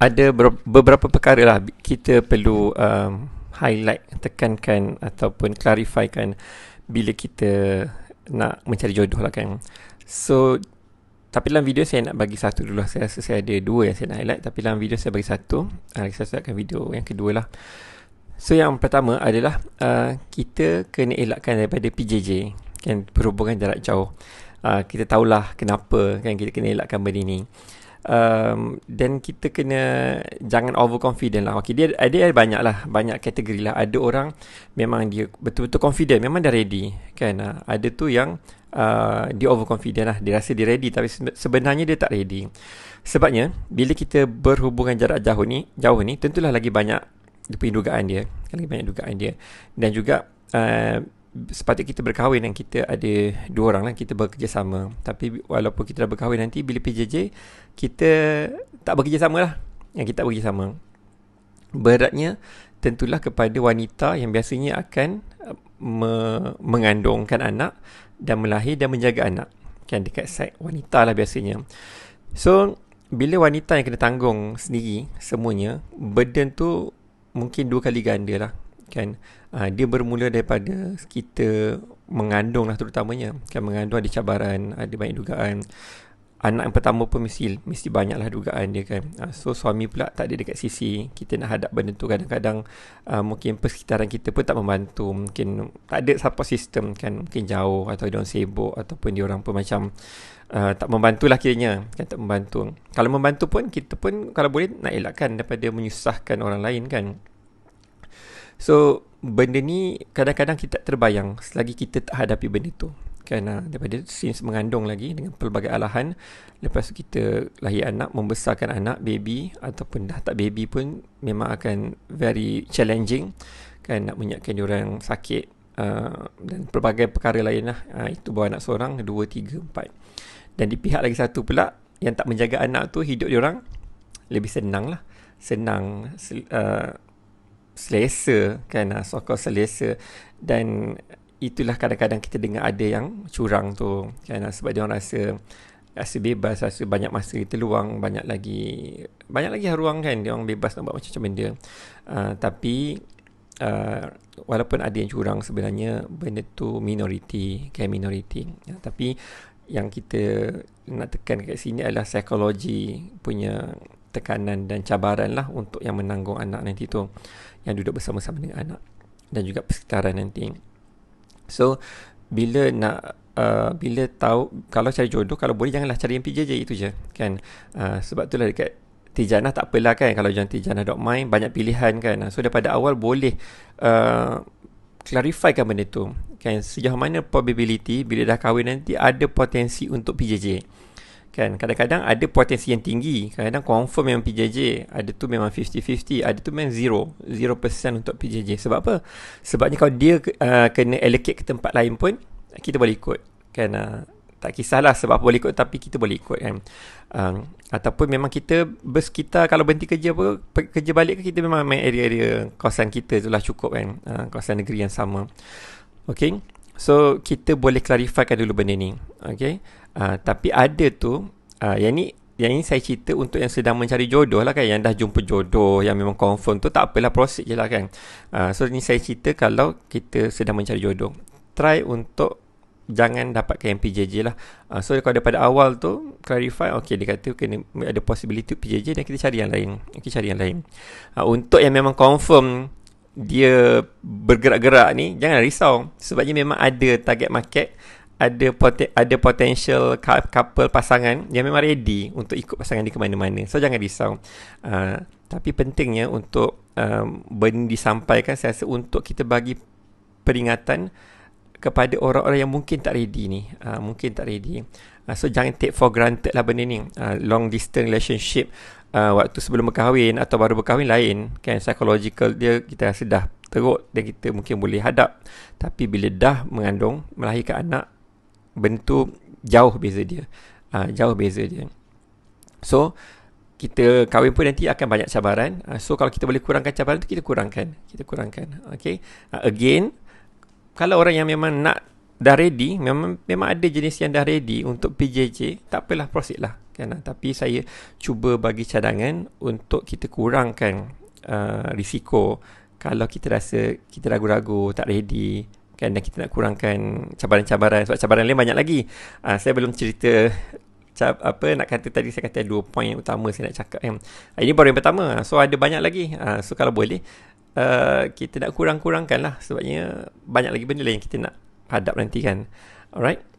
ada beberapa perkara lah kita perlu um, highlight, tekankan ataupun clarifikan bila kita nak mencari jodoh lah kan. So, tapi dalam video saya nak bagi satu dulu lah. Saya rasa saya ada dua yang saya nak highlight. Tapi dalam video saya bagi satu. Uh, saya startkan video yang kedua lah. So, yang pertama adalah uh, kita kena elakkan daripada PJJ. Kan, perhubungan jarak jauh. Uh, kita tahulah kenapa kan kita kena elakkan benda ni um, dan kita kena jangan overconfident lah. Okay, dia ada banyak lah, banyak kategori lah. Ada orang memang dia betul-betul confident, memang dah ready, kan? Uh, ada tu yang uh, dia overconfident lah, dia rasa dia ready tapi sebenarnya dia tak ready. Sebabnya bila kita berhubungan jarak jauh ni, jauh ni tentulah lagi banyak dia punya dugaan dia, lagi banyak dugaan dia dan juga uh, sepatutnya kita berkahwin dan kita ada dua orang lah kita bekerjasama. Tapi walaupun kita dah berkahwin nanti bila PJJ kita tak bekerjasama lah. Yang kita tak bekerjasama. Beratnya tentulah kepada wanita yang biasanya akan uh, me- mengandungkan anak dan melahir dan menjaga anak. Kan dekat side wanita lah biasanya. So bila wanita yang kena tanggung sendiri semuanya burden tu mungkin dua kali ganda lah kan uh, dia bermula daripada kita mengandung lah terutamanya. Kan mengandung ada cabaran ada banyak dugaan. Anak yang pertama pun mesti mesti banyaklah dugaan dia kan. Uh, so suami pula tak ada dekat sisi kita nak hadap benda tu. Kadang-kadang uh, mungkin persekitaran kita pun tak membantu. Mungkin tak ada support system kan. Mungkin jauh atau dia orang sibuk ataupun dia orang pun macam uh, tak membantulah kiranya kan tak membantu. Kalau membantu pun kita pun kalau boleh nak elakkan daripada menyusahkan orang lain kan So benda ni kadang-kadang kita tak terbayang selagi kita tak hadapi benda tu. Kerana daripada since mengandung lagi dengan pelbagai alahan lepas tu kita lahir anak, membesarkan anak, baby ataupun dah tak baby pun memang akan very challenging kan nak menyiapkan orang sakit uh, dan pelbagai perkara lain lah. Uh, itu bawa anak seorang, dua, tiga, empat. Dan di pihak lagi satu pula yang tak menjaga anak tu hidup dia orang lebih senang lah. Senang uh, selesa kan? Uh, so selesa. Dan itulah kadang-kadang kita dengar ada yang curang tu kan? Uh, sebab dia orang rasa rasa bebas rasa banyak masa kita luang banyak lagi banyak lagi ruang kan? Dia orang bebas nak buat macam-macam benda. Uh, tapi uh, walaupun ada yang curang sebenarnya benda tu minoriti kan? Minoriti. Ya, tapi yang kita nak tekan kat sini adalah psikologi punya tekanan dan cabaran lah untuk yang menanggung anak nanti tu yang duduk bersama-sama dengan anak dan juga persekitaran nanti. So bila nak uh, bila tahu kalau cari jodoh kalau boleh janganlah cari yang PJJ itu je kan. Uh, sebab itulah dekat Tijana tak apalah kan kalau jangan tijana.my banyak pilihan kan. So daripada awal boleh uh, clarifikan benda tu. Kan sejauh mana probability bila dah kahwin nanti ada potensi untuk PJJ kan? Kadang-kadang ada potensi yang tinggi. Kadang-kadang confirm memang PJJ ada tu memang 50-50 ada tu memang 0 0% untuk PJJ sebab apa? Sebabnya kalau dia uh, kena allocate ke tempat lain pun kita boleh ikut. Kan? Uh, tak kisahlah sebab apa boleh ikut tapi kita boleh ikut kan? Um, ataupun memang kita bers kita kalau berhenti kerja apa kerja balik ke kita memang main area-area kawasan kita tu lah cukup kan? Uh, kawasan negeri yang sama. Okay so kita boleh clarifikan dulu benda ni okay? Uh, tapi ada tu uh, yang ni yang ini saya cerita untuk yang sedang mencari jodoh lah kan yang dah jumpa jodoh yang memang confirm tu tak apalah proceed je lah kan. Uh, so ni saya cerita kalau kita sedang mencari jodoh. Try untuk jangan dapatkan PJJ lah. Uh, so kalau daripada awal tu clarify ok dia kata kena ada possibility PJJ dan kita cari yang lain. Kita cari yang lain. Uh, untuk yang memang confirm dia bergerak-gerak ni jangan risau sebabnya memang ada target market ada poten, ada potential couple pasangan yang memang ready untuk ikut pasangan dia ke mana-mana. So jangan risau. Uh, tapi pentingnya untuk um, benda disampaikan saya rasa untuk kita bagi peringatan kepada orang-orang yang mungkin tak ready ni. Uh, mungkin tak ready. Uh, so jangan take for granted lah benda ni. Uh, long distance relationship uh, waktu sebelum berkahwin atau baru berkahwin lain. Kan psychological dia kita rasa dah teruk dan kita mungkin boleh hadap. Tapi bila dah mengandung, melahirkan anak, bentuk jauh beza dia. Uh, jauh beza dia. So, kita kahwin pun nanti akan banyak cabaran. Uh, so, kalau kita boleh kurangkan cabaran tu, kita kurangkan. Kita kurangkan. Okay. Uh, again, kalau orang yang memang nak dah ready memang memang ada jenis yang dah ready untuk PJJ tak apalah proceed lah kan? Tapi saya cuba bagi cadangan untuk kita kurangkan uh, risiko. Kalau kita rasa kita ragu-ragu tak ready kan? Dan kita nak kurangkan cabaran-cabaran sebab cabaran lain banyak lagi. Uh, saya belum cerita cap, apa nak kata tadi saya kata dua poin utama saya nak cakap kan. ini baru yang pertama. So ada banyak lagi. Uh, so kalau boleh uh, kita nak kurang-kurangkan lah. Sebabnya banyak lagi benda lain yang kita nak hadap nanti kan. Alright